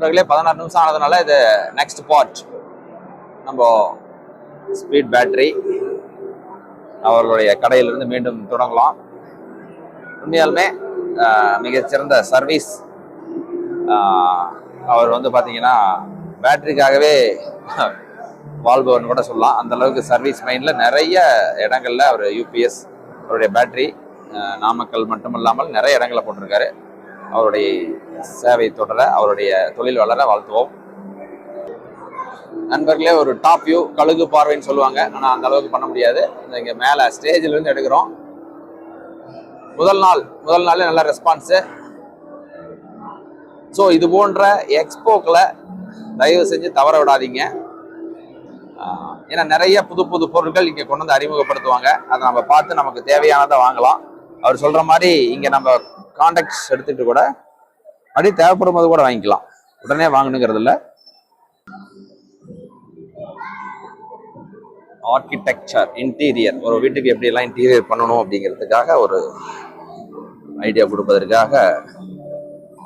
நண்பர்களே பதினாறு நிமிஷம் ஆனதுனால இது நெக்ஸ்ட் பார்ட் நம்ம ஸ்பீட் பேட்டரி அவர்களுடைய கடையிலிருந்து மீண்டும் தொடங்கலாம். உண்மையாலுமே மிகச்சிறந்த சர்வீஸ் அவர் வந்து பார்த்தீங்கன்னா பேட்டரிக்காகவே வாழ்பவன் கூட சொல்லலாம். அந்த அளவுக்கு சர்வீஸ் மைண்டில் நிறைய இடங்களில் அவர் யூபிஎஸ் அவருடைய பேட்டரி நாமக்கல் மட்டும் இல்லாமல் நிறைய இடங்களை போட்டிருக்காரு. அவருடைய சேவை தொடர அவருடைய தொழில் வளர வாழ்த்துவோம். நண்பர்களே ஒரு டாப் வியூ கழுகு பார்வைன்னு சொல்லுவாங்க. ஆனால் அந்த அளவுக்கு பண்ண முடியாது. இங்கே மேலே ஸ்டேஜில் இருந்து எடுக்கிறோம். முதல் நாள் முதல் நாளே நல்ல ரெஸ்பான்ஸு ஸோ இது போன்ற எக்ஸ்போக்களை தயவு செஞ்சு தவற விடாதீங்க. ஏன்னா நிறைய புது புது பொருட்கள் இங்கே கொண்டு வந்து அறிமுகப்படுத்துவாங்க. அதை நம்ம பார்த்து நமக்கு தேவையானதை வாங்கலாம். அவர் சொல்கிற மாதிரி இங்கே நம்ம காண்டாக்ட்ஸ் எடுத்துட்டு கூட அப்படியே தேவைப்படும் போது கூட வாங்கிக்கலாம். உடனே வாங்கணுங்கிறது இல்லை. ஆர்கிடெக்சர் இன்டீரியர் ஒரு வீட்டுக்கு எப்படியெல்லாம் இன்டீரியர் பண்ணணும் அப்படிங்கிறதுக்காக ஒரு ஐடியா கொடுப்பதற்காக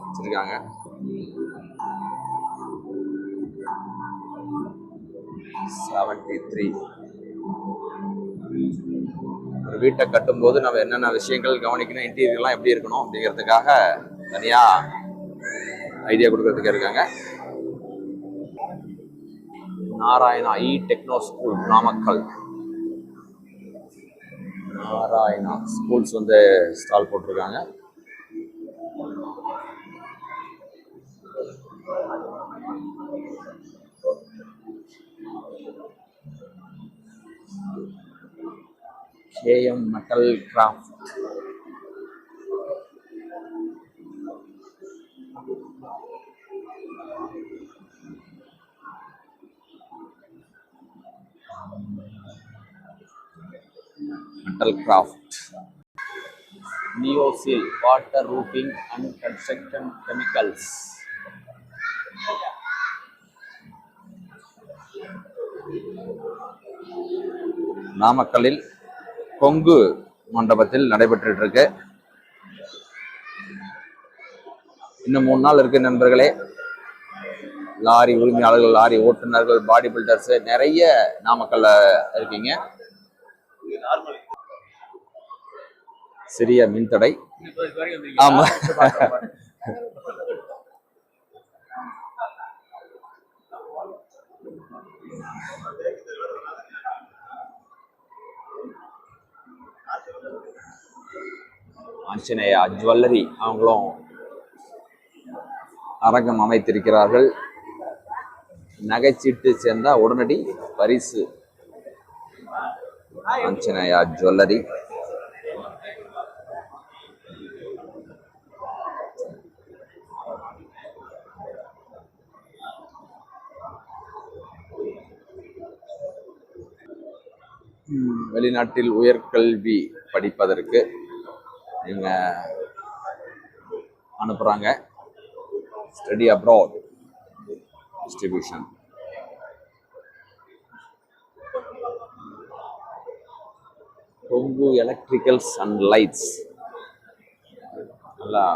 வச்சிருக்காங்க. செவன்டி த்ரீ ஒரு வீட்டை கட்டும்போது நம்ம என்னென்ன விஷயங்கள் கவனிக்கணும் இன்டீரியர்லாம் எப்படி இருக்கணும் அப்படிங்கிறதுக்காக தனியாக ஐடியா கொடுக்கறதுக்கு இருக்காங்க. Narayana e techno school Namakkal. Narayana schools வந்து ஸ்டால் போட்டிருக்காங்க. KM metal craft metal craft Neosil water roofing and construction chemicals நாமக்கல்லில் கொங்கு மண்டபத்தில் நடைபெற்றுட்டு இருக்கு இன்னும் மூணு நாள் இருக்கு நண்பர்களே. லாரி உரிமையாளர்கள் லாரி ஓட்டுநர்கள் பாடி பில்டர்ஸ் நிறைய நாமக்கல்ல இருக்கீங்க. சிறிய மின்தடை. ஆமா. ஆஞ்சநேயா ஜுவல்லரி அவங்களும் அரங்கம் அமைத்திருக்கிறார்கள். நகைச்சீட்டு சேர்ந்தா உடனடி பரிசு. ஆஞ்சநேயா ஜுவல்லரி வெளிநாட்டில் உயர்கல்வி. படிப்பதற்கு இவங்க அனுப்புறாங்க. Study abroad distribution Kongu electricals and lights நல்லா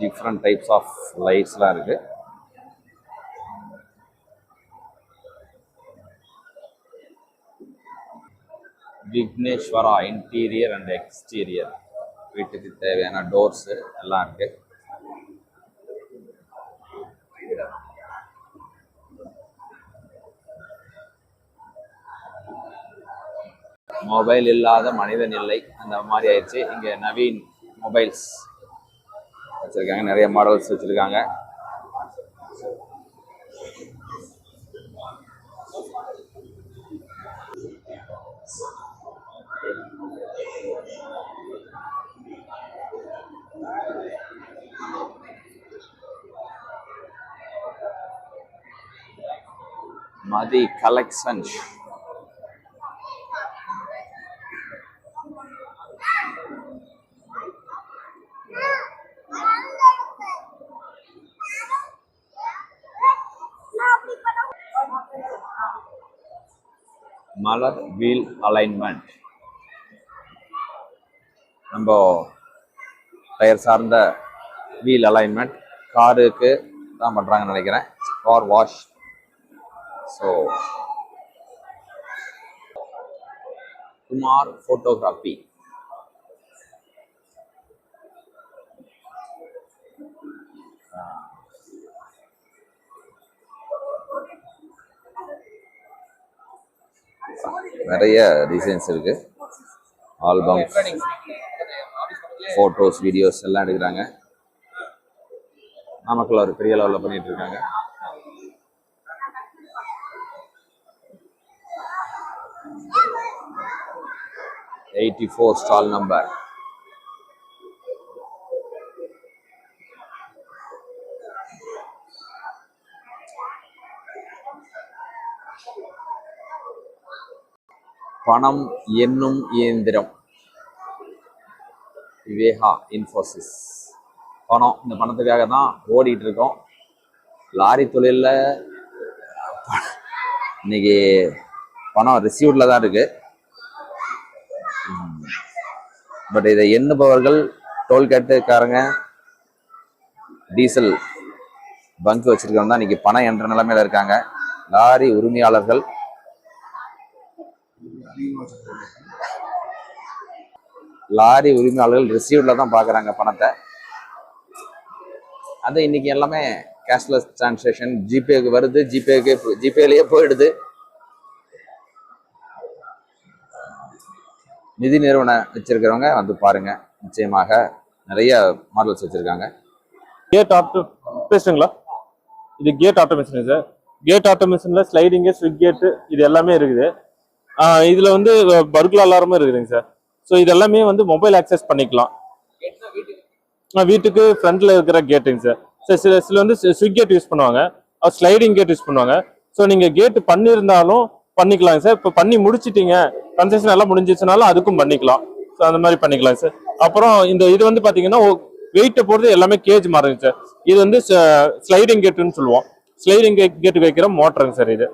டிஃப்ரெண்ட் டைப்ஸ் ஆஃப் லைட்ஸ்லாம் இருக்கு. விக்னேஸ்வரா இன்டீரியர் அண்ட் எக்ஸ்டீரியர் வீட்டுக்கு தேவையான டோர்ஸ் எல்லாம் இருக்கு. மொபைல் இல்லாத மனிதன் இல்லை. அந்த மாதிரி ஆயிடுச்சு. இங்க நவீன் மொபைல்ஸ் வச்சிருக்காங்க. நிறைய மாடல்ஸ் வச்சிருக்காங்க. Mathi collections Malar wheel alignment நம்ம டயர் சார்ந்த வீல் அலைன்மெண்ட் காருக்கு தான் பண்றாங்கன்னு நினைக்கிறேன். Car wash so Kumar photography நிறைய டிசைன்ஸ் இருக்கு. ஆல்பம் ஃபோட்டோஸ் வீடியோஸ் எல்லாம் எடுக்கிறாங்க. நாமக்கல் ஒரு பெரிய லெவலில் பண்ணிட்டு எயிட்டி ஃபோர் ஸ்டால் நம்பர் பணம் என்னும் இயந்திரம். விவேகா இன்ஃபோசிஸ். பணம் இந்த பணத்துக்காக தான் ஓடிட்டு இருக்கோம் லாரி தொழிலில் இன்னைக்கு பணம் ரிசீவ்டில் தான் இருக்கு. பட் இதை எண்ணுபவர்கள் டோல்கேட்டுக்காரங்க டீசல் பங்க் வச்சிருக்கவங்க தான் இன்னைக்கு பணம் என்ற நிலைமையில இருக்காங்க. லாரி உரிமையாளர்கள். லாரி உரிமையாளர்கள் ரிசீவ்ல தான் பார்க்குறாங்க பணத்தை. அது இன்னைக்கு எல்லாமே கேஷ்லெஸ் டிரான்சாக்ஷன் ஜிபேக்கு வருது ஜிபேக்கு ஜிபேலயே போயிடுது. நிதி நிறுவனம் வச்சிருக்கிறவங்க வந்து பாருங்க. நிச்சயமாக நிறைய மாடல்ஸ் வச்சிருக்காங்க. கேட் ஆட்டோ பேசுங்களா இது கேட் ஆட்டோமேஷன் சார் கேட் ஆட்டோமேஷன்ல ஸ்லைடிங்கு ஸ்விக் கேட்டு இது எல்லாமே இருக்குது. இதில் இதுல வந்து பர்குல அலாரமும் இருக்குதுங்க சார். ஸோ இது எல்லாமே வந்து மொபைல் ஆக்சஸ் பண்ணிக்கலாம். வீட்டுக்கு ஃப்ரண்ட்ல இருக்கிற கேட்டுங்க சார். சார் சில சில வந்து ஸ்விக் கேட் யூஸ் பண்ணுவாங்க. ஸ்லைடிங் கேட் யூஸ் பண்ணுவாங்க. ஸோ நீங்க கேட்டு பண்ணியிருந்தாலும் பண்ணிக்கலாங்க சார். இப்போ பண்ணி முடிச்சிட்டீங்க. கன்செஷன் எல்லாம் முடிஞ்சிச்சுனாலும் அதுக்கும் பண்ணிக்கலாம். ஸோ அந்த மாதிரி பண்ணிக்கலாம் சார் அப்புறம் இந்த இது வந்து பார்த்தீங்கன்னா வெயிட்டை பொறுத்து எல்லாமே கேஜ் மாறுங்க சார் இது வந்து ஸ்லைடிங் கேட்டுன்னு சொல்லுவோம். ஸ்லைடிங் கேட் வைக்கிற மோட்டருங்க சார் இது.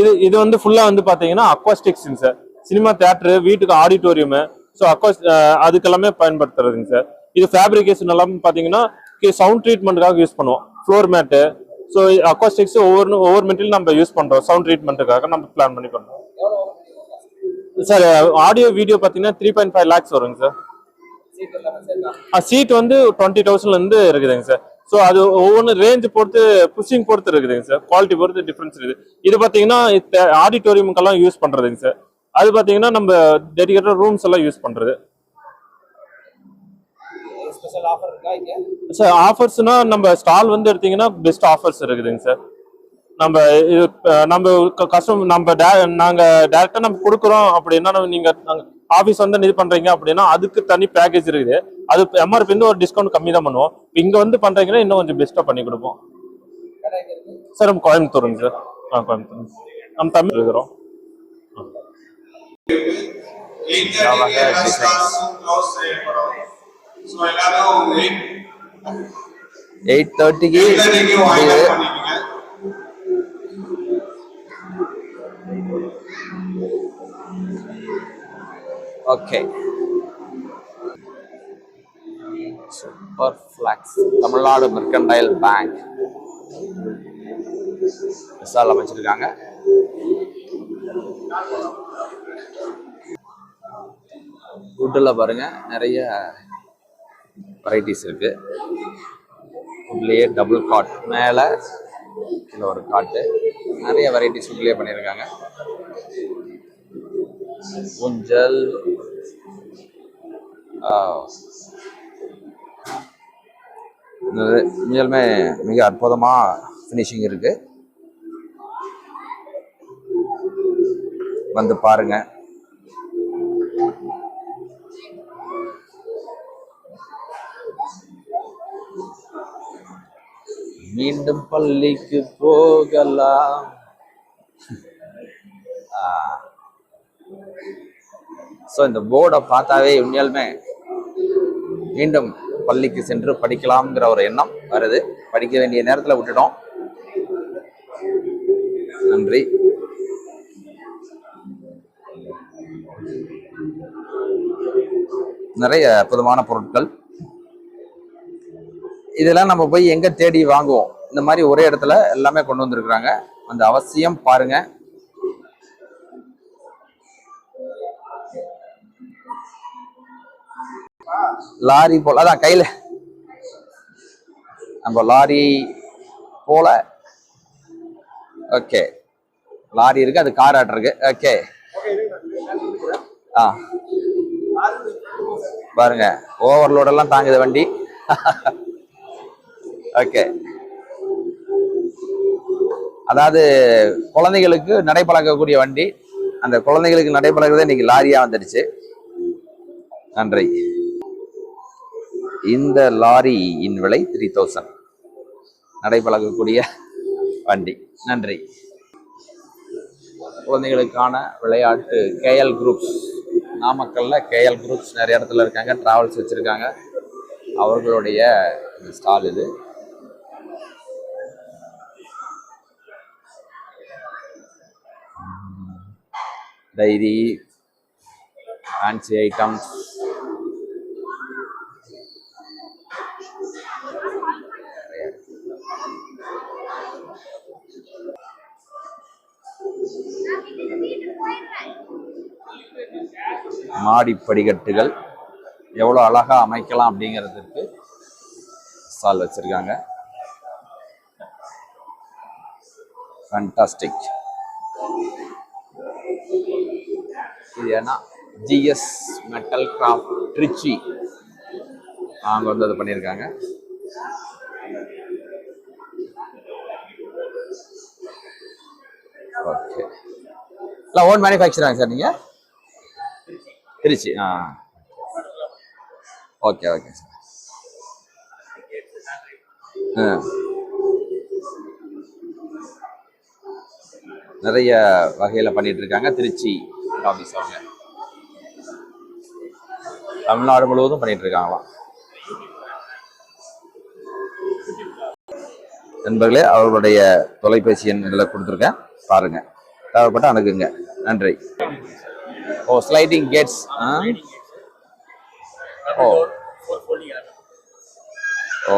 இது இது வந்து ஃபுல்லாக வந்து பார்த்தீங்கன்னா அக்வாஸ்டிக்ஸுங்க சார் சினிமா தேட்டரு வீட்டுக்கு ஆடிட்டோரியமு ஸோ அக்வாஸ் அதுக்கெல்லாமே பயன்படுத்துறதுங்க சார் இது ஃபேப்ரிகேஷன் எல்லாம் பார்த்தீங்கன்னா சவுண்ட் ட்ரீட்மெண்ட்டுக்காக யூஸ் பண்ணுவோம். ஃப்ளோர் மேட்டு ஸோ அக்வாஸ்டிக்ஸ் ஒவ்வொரு ஒவ்வொரு மெட்டீரியல் நம்ம யூஸ் பண்ணுறோம் சவுண்ட் ட்ரீட்மெண்ட்டுக்காக நம்ம பிளான் பண்ணி பண்ணுறோம் சார் ஆடியோ வீடியோ பார்த்தீங்கன்னா த்ரீ பாயிண்ட் ஃபைவ் லேக்ஸ் வருங்க சார் சீட் வந்து டுவெண்ட்டி தௌசண்ட்லேருந்து இருக்குதுங்க சார் ஸோ அது ஒவ்வொன்று ரேஞ்ச் பொறுத்து புஷிங் பொறுத்து இருக்குதுங்க சார் குவாலிட்டி பொறுத்து டிஃப்ரென்ஸ் இருக்குது. இது பார்த்தீங்கன்னா ஆடிட்டோரியமுக்கெல்லாம் யூஸ் பண்ணுறதுங்க சார் அது பார்த்தீங்கன்னா நம்ம டெடிகேட்டட் ரூம்ஸ் எல்லாம் யூஸ் பண்ணுறது பண்றது சார் ஆஃபர்ஸ்னா நம்ம ஸ்டால் வந்து எடுத்தீங்கன்னா பெஸ்ட் ஆஃபர்ஸ் இருக்குதுங்க சார் நம்ம இது நம்ம கஸ்டமர் நம்ம டே- நாங்க டேரக்டா நம்ம கொடுக்குறோம் அப்படின்னா நம்ம நீங்க ஆபீஸ் வந்து இது பண்றீங்க அப்படின்னா அதுக்கு தனி பேக்கேஜ் இருக்குது. அது எம்ஆர்பி வந்து ஒரு டிஸ்கவுண்ட் கம்மி தான் பண்ணுவோம். இங்க வந்து பண்றீங்கன்னா இன்னும் கொஞ்சம் பெஸ்ட்டா பண்ணி கொடுப்போம். சார் நம்ம கோயம்புத்தூருங்க சார் ஆ கோயம்புத்தூர் நம்ம தமிழ் இருக்கிறோம். designs. ஸோ எல்லாரும் எயிட் தேர்ட்டிக்கு okay. Super flex Tamil Nadu Mercantile Bank Vishal அமைச்சிருக்காங்க. வுட்டில் பாருங்க. நிறைய வெரைட்டிஸ் இருக்கு. வுட்லேயே டபுள் காட் மேலே கீழே ஒரு காட்டு நிறைய வெரைட்டிஸ் வுட்லேயே பண்ணியிருக்காங்க. ஊஞ்சல். ஆஹ், மிக அற்புதமாக ஃபினிஷிங் இருக்கு. வந்து பாருங்க. மீண்டும் பள்ளிக்கு போகலாம். ஸோ இந்த போர்டை பார்த்தாவே உண்மையாலுமே மீண்டும் பள்ளிக்கு சென்று படிக்கலாம்ங்கிற ஒரு எண்ணம் வருது. படிக்க வேண்டிய நேரத்தில் விட்டுட்டோம். நன்றி. நிறைய அற்புதமான பொருட்கள் இதெல்லாம் நம்ம போய் எங்கே தேடி வாங்குவோம்? இந்த மாதிரி ஒரே இடத்துல எல்லாமே கொண்டு வந்திருக்கிறாங்க. அந்த அவசியம் பாருங்க. லாரி போல அதான் கையில். நம்ம லாரி போல. ஓகே. லாரி இருக்கு அது கார் ஆட் இருக்கு. ஓகே. ஆ. பாருங்க ஓவர்லோடெல்லாம் தாங்குது வண்டி. ஓகே அதாவது குழந்தைகளுக்கு நடைபழகக்கூடிய வண்டி. அந்த குழந்தைகளுக்கு நடைபழகிறதே இன்னைக்கு லாரியா வந்துடுச்சு. நன்றி. இந்த லாரியின் விலை த்ரீ தௌசண்ட் நடைபழகக்கூடிய வண்டி. நன்றி. குழந்தைகளுக்கான விளையாட்டு கேஎல் குரூப்ஸ் நாமக்கல்ல கேஎல் குரூப்ஸ் நிறைய இடத்துல இருக்காங்க. ட்ராவல்ஸ் வச்சுருக்காங்க. அவர்களுடைய ஸ்டால் இது. டைரி ஃபேன்சி ஐட்டம்ஸ் மாடி படிக்கட்டுகள் எவ்வளோ அழகா அமைக்கலாம் அப்படிங்கிறதுக்கு ஸ்டால் வச்சிருக்காங்க. ஃபண்டாஸ்டிக் இது ஏன்னா ஜிஎஸ் மெட்டல் கிராஃப்ட் ட்ரிச்சி அவங்க வந்து அதை பண்ணியிருக்காங்க. ஓகே இல்லை ஓன் மேனுஃபேக்சராங்க சார் நீங்கள் திருச்சி ஆ. ஓகே ஓகே சார் ஆ. நிறைய வகையில் பண்ணிட்டு இருக்காங்க. திருச்சி ஆஃபீஸ் அவங்க. தமிழ்நாடு முழுவதும் பண்ணிட்டு இருக்காங்களாம். நண்பர்களே அவர்களுடைய தொலைபேசி எண் இதில் கொடுத்துருக்கேன். பாருங்க. தேவைப்பட்ட அணுகுங்க. நன்றி. ஓ ஸ்லைடிங் கேட்ஸ் ஓ. ஓ.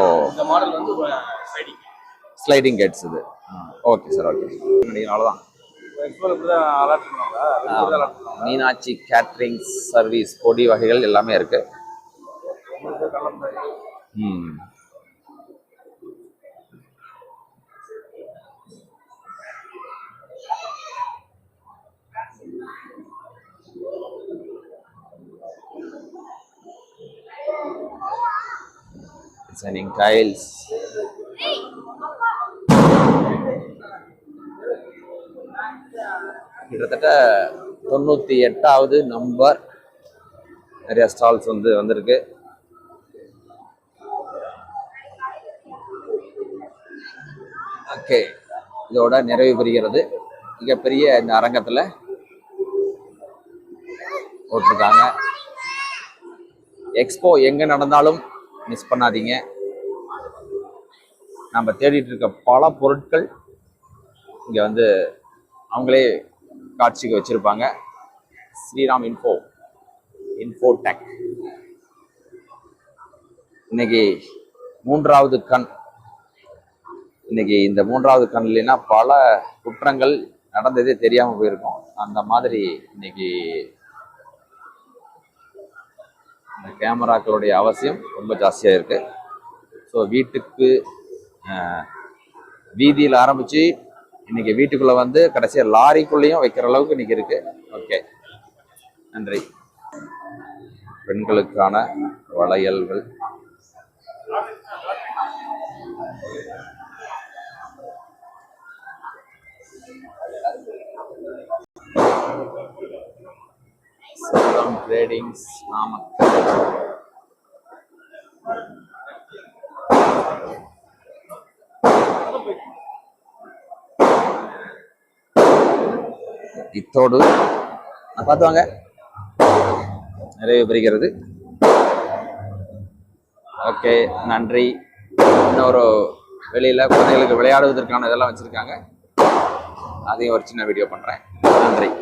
ஸ்லைடிங் கேட்ஸ் இது. ஓகே சார் ஓகே அவ்வளோதான் மீனாட்சி கேட்ரிங் சர்வீஸ் பொடி வகைகள் எல்லாமே இருக்கு. Designing tiles. கிட்டத்தட்ட தொண்ணூற்றி எட்டாவது நம்பர் நிறைய ஸ்டால்ஸ் வந்து வந்திருக்கு. ஓகே இதோட நிறைவு பெறுகிறது மிகப்பெரிய இந்த அரங்கத்தில் போட்டிருக்காங்க. எக்ஸ்போ எங்கே நடந்தாலும் மிஸ் பண்ணாதீங்க. நம்ம தேடிட்டு இருக்க பல பொருட்கள் இங்கே வந்து அவங்களே காட்சிக்கு வச்சிருப்பாங்க. ஸ்ரீராம் இன்ஃபோ இன்ஃபோ டெக் இன்னைக்கு மூன்றாவது கண். இன்னைக்கு இந்த மூன்றாவது கண் இல்லைன்னா பல குற்றங்கள் நடந்ததே தெரியாமல் போயிருக்கும். அந்த மாதிரி இன்னைக்கு இந்த கேமராக்களுடைய அவசியம் ரொம்ப ஜாஸ்தியாக இருக்கு. ஸோ வீட்டுக்கு வீதியில் ஆரம்பிச்சு இன்னைக்கு வீட்டுக்குள்ள வந்து கடைசியா லாரிக்குள்ளேயும் வைக்கிற அளவுக்கு இன்னைக்கு இருக்கு. ஓகே. நன்றி. பெண்களுக்கான வளையல்கள். ட்ரேடிங்ஸ் நாமக்கல். இத்தோடு பார்த்து வாங்க நிறைவு பெறுகிறது. ஓகே நன்றி. இன்னொரு வெளியில குழந்தைகளுக்கு விளையாடுவதற்கான இதெல்லாம் வச்சிருக்காங்க. அதையும் ஒரு சின்ன வீடியோ பண்றேன். நன்றி.